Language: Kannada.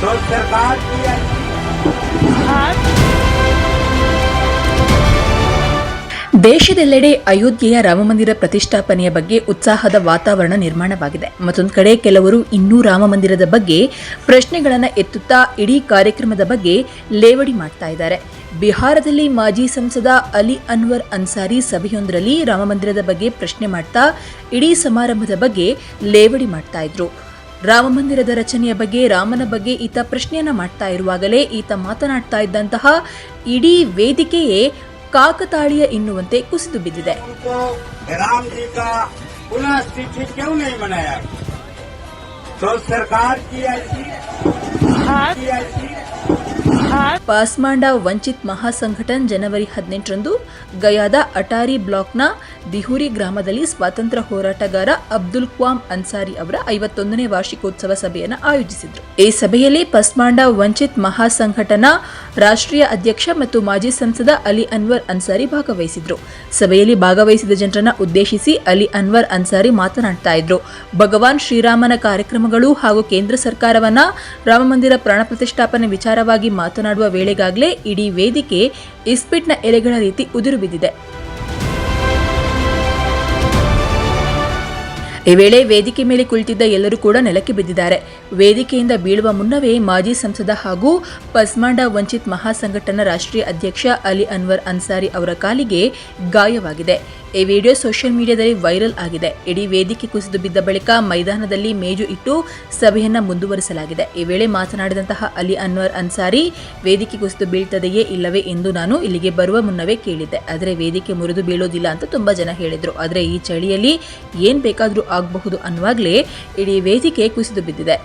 तो सरकार की ऐसी ದೇಶದೆಲ್ಲೆಡೆ ಅಯೋಧ್ಯೆಯ ರಾಮಮಂದಿರ ಪ್ರತಿಷ್ಠಾಪನೆಯ ಬಗ್ಗೆ ಉತ್ಸಾಹದ ವಾತಾವರಣ ನಿರ್ಮಾಣವಾಗಿದೆ ಮತ್ತೊಂದು ಕಡೆ ಕೆಲವರು ಇನ್ನೂ ರಾಮಮಂದಿರದ ಬಗ್ಗೆ ಪ್ರಶ್ನೆಗಳನ್ನು ಎತ್ತುತ್ತಾ ಇಡೀ ಕಾರ್ಯಕ್ರಮದ ಬಗ್ಗೆ ಲೇವಡಿ ಮಾಡ್ತಾ ಇದ್ದಾರೆ ಬಿಹಾರದಲ್ಲಿ ಮಾಜಿ ಸಂಸದ ಅಲಿ ಅನ್ವರ್ ಅನ್ಸಾರಿ ಸಭೆಯೊಂದರಲ್ಲಿ ರಾಮಮಂದಿರದ ಬಗ್ಗೆ ಪ್ರಶ್ನೆ ಮಾಡ್ತಾ ಇಡೀ ಸಮಾರಂಭದ ಬಗ್ಗೆ ಲೇವಡಿ ಮಾಡ್ತಾ ಇದ್ರು ರಾಮಮಂದಿರದ ರಚನೆಯ ಬಗ್ಗೆ, ರಾಮನ ಬಗ್ಗೆ ಈತ ಪ್ರಶ್ನೆಯನ್ನ ಮಾಡ್ತಾ ಇರುವಾಗಲೇ ಈತ ಮಾತನಾಡ್ತಾ ಇದ್ದಂತಹ ಇಡೀ ವೇದಿಕೆಯೇ ಕಾಕತಾಳಿಯ ಎನ್ನುವಂತೆ ಕುಸಿದು ಬಿದ್ದಿದೆ. ಸರ್ಕಾರ ಪಾಸ್ಮಾಂಡ ವಂಚಿತ್ ಮಹಾಸಂಘಟನ್ ಜನವರಿ ಹದಿನೆಂಟರಂದು ಗಯಾದ ಅಟಾರಿ ಬ್ಲಾಕ್ನ ದಿಹುರಿ ಗ್ರಾಮದಲ್ಲಿ ಸ್ವಾತಂತ್ರ್ಯ ಹೋರಾಟಗಾರ ಅಬ್ದುಲ್ ಕ್ವಾಮ್ ಅನ್ಸಾರಿ ಅವರ ಐವತ್ತೊಂದನೇ ವಾರ್ಷಿಕೋತ್ಸವ ಸಭೆಯನ್ನು ಆಯೋಜಿಸಿದ್ರು. ಈ ಸಭೆಯಲ್ಲಿ ಪಸ್ಮಾಂಡ ವಂಚಿತ್ ಮಹಾಸಂಘಟನಾ ರಾಷ್ಟ್ರೀಯ ಅಧ್ಯಕ್ಷ ಮತ್ತು ಮಾಜಿ ಸಂಸದ ಅಲಿ ಅನ್ವರ್ ಅನ್ಸಾರಿ ಭಾಗವಹಿಸಿದ್ರು. ಸಭೆಯಲ್ಲಿ ಭಾಗವಹಿಸಿದ ಜನರನ್ನ ಉದ್ದೇಶಿಸಿ ಅಲಿ ಅನ್ವರ್ ಅನ್ಸಾರಿ ಮಾತನಾಡ್ತಾ ಇದ್ರು. ಭಗವಾನ್ ಶ್ರೀರಾಮನ ಕಾರ್ಯಕ್ರಮಗಳು ಹಾಗೂ ಕೇಂದ್ರ ಸರ್ಕಾರವನ್ನ ರಾಮಮಂದಿರ ಪ್ರಾಣ ಪ್ರತಿಷ್ಠಾಪನೆ ವಿಚಾರವಾಗಿ ಮಾತನಾಡುವ ವೇಳೆಗಾಗಲೇ ಇಡೀ ವೇದಿಕೆ ಇಸ್ಪಿಟ್ನ ಎಲೆಗಳ ರೀತಿ ಉದುರು ಬಿದ್ದಿದೆ. ಈ ವೇಳೆ ವೇದಿಕೆ ಮೇಲೆ ಕುಳಿತಿದ್ದ ಎಲ್ಲರೂ ಕೂಡ ನೆಲಕ್ಕೆ ಬಿದ್ದಿದ್ದಾರೆ. ವೇದಿಕೆಯಿಂದ ಬೀಳುವ ಮುನ್ನವೇ ಮಾಜಿ ಸಂಸದ ಹಾಗೂ ಪಸ್ಮಾಂಡ ವಂಚಿತ್ ಮಹಾಸಂಘಟನಾ ರಾಷ್ಟ್ರೀಯ ಅಧ್ಯಕ್ಷ ಅಲಿ ಅನ್ವರ್ ಅನ್ಸಾರಿ ಅವರ ಕಾಲಿಗೆ ಗಾಯವಾಗಿದೆ. ಈ ವಿಡಿಯೋ ಸೋಷಿಯಲ್ ಮೀಡಿಯಾದಲ್ಲಿ ವೈರಲ್ ಆಗಿದೆ. ಇಡೀ ವೇದಿಕೆ ಕುಸಿದು ಬಿದ್ದ ಬಳಿಕ ಮೈದಾನದಲ್ಲಿ ಮೇಜು ಇಟ್ಟು ಸಭೆಯನ್ನ ಮುಂದುವರಿಸಲಾಗಿದೆ. ಈ ವೇಳೆ ಮಾತನಾಡಿದಂತಹ ಅಲಿ ಅನ್ವರ್ ಅನ್ಸಾರಿ, ವೇದಿಕೆ ಕುಸಿದು ಬೀಳ್ತದೆಯೇ ಇಲ್ಲವೇ ಎಂದು ನಾನು ಇಲ್ಲಿಗೆ ಬರುವ ಮುನ್ನವೇ ಕೇಳಿದ್ದೆ. ಆದರೆ ವೇದಿಕೆ ಮುರಿದು ಬೀಳೋದಿಲ್ಲ ಅಂತ ತುಂಬಾ ಜನ ಹೇಳಿದ್ರು. ಆದರೆ ಈ ಚಳಿಯಲ್ಲಿ ಏನ್ ಬೇಕಾದರೂ ಆಗಬಹುದು ಅನ್ನುವಾಗಲೇ ಇಡೀ ವೇದಿಕೆ ಕುಸಿದು ಬಿದ್ದಿದೆ.